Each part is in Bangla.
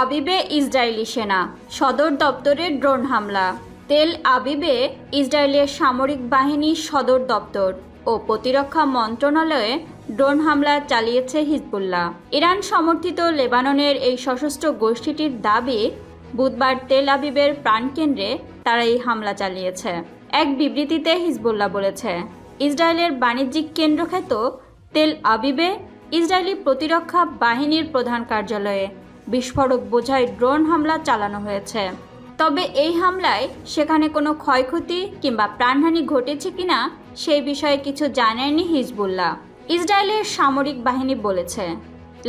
আবিবে ইসরায়েলি সেনা, সদর দপ্তরে ড্রোন হামলা। তেল আবিবে ইসরায়েলের সামরিক বাহিনী সদর দপ্তর ও প্রতিরক্ষা মন্ত্রণালয়ে ড্রোন হামলা চালিয়েছে হিজবুল্লাহ। ইরান সমর্থিত লেবাননের এই সশস্ত্র গোষ্ঠীটির দাবি, বুধবার তেল আবিবের প্রাণকেন্দ্রে তারা এই হামলা চালিয়েছে। এক বিবৃতিতে হিজবুল্লাহ বলেছে, ইসরায়েলের বাণিজ্যিক কেন্দ্রখ্যাত তেল আবিবে ইসরায়েলি প্রতিরক্ষা বাহিনীর প্রধান কার্যালয়ে বিস্ফোরক বোঝাই ড্রোন হামলা চালানো হয়েছে। তবে এই হামলায় সেখানে কোনো ক্ষয়ক্ষতি কিংবা প্রাণহানি ঘটেছে কিনা সেই বিষয়ে কিছু জানায়নি হিজবুল্লাহ। ইসরায়েলের সামরিক বাহিনী বলেছে,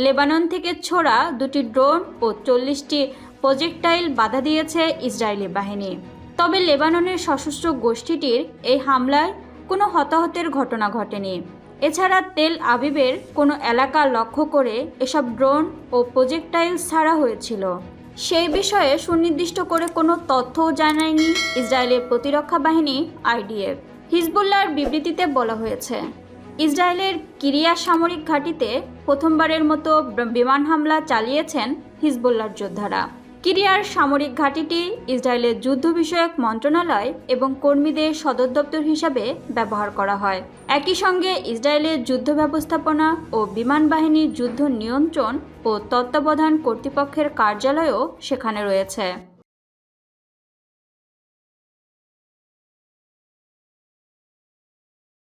লেবানন থেকে ছোড়া দুটি ড্রোন ও চল্লিশটি প্রজেক্টাইল বাধা দিয়েছে ইসরায়েলি বাহিনী। তবে লেবাননের সশস্ত্র গোষ্ঠীটির এই হামলায় কোনো হতাহতের ঘটনা ঘটেনি। এছাড়া তেল আবিবের কোনো এলাকা লক্ষ্য করে এসব ড্রোন ও প্রজেক্টাইল ছাড়া হয়েছিল। সেই বিষয়ে সুনির্দিষ্ট করে কোনো তথ্যও জানায়নি ইসরায়েলের প্রতিরক্ষা বাহিনী আইডিএফ। হিজবুল্লাহর বিবৃতিতে বলা হয়েছে, ইসরায়েলের কিরিয়া সামরিক ঘাঁটিতে প্রথমবারের মতো বিমান হামলা চালিয়েছেন হিজবুল্লাহর যোদ্ধারা। কিরিয়ার সামরিক ঘাঁটিটি ইসরায়েলের যুদ্ধ বিষয়ক মন্ত্রণালয় এবং কর্মীদের সদর দপ্তর হিসাবে ব্যবহার করা হয়। একই সঙ্গে ইসরায়েলের যুদ্ধ ব্যবস্থাপনা ও বিমান বাহিনীর যুদ্ধ নিয়ন্ত্রণ ও তত্ত্বাবধান কর্তৃপক্ষের কার্যালয়ও সেখানে রয়েছে।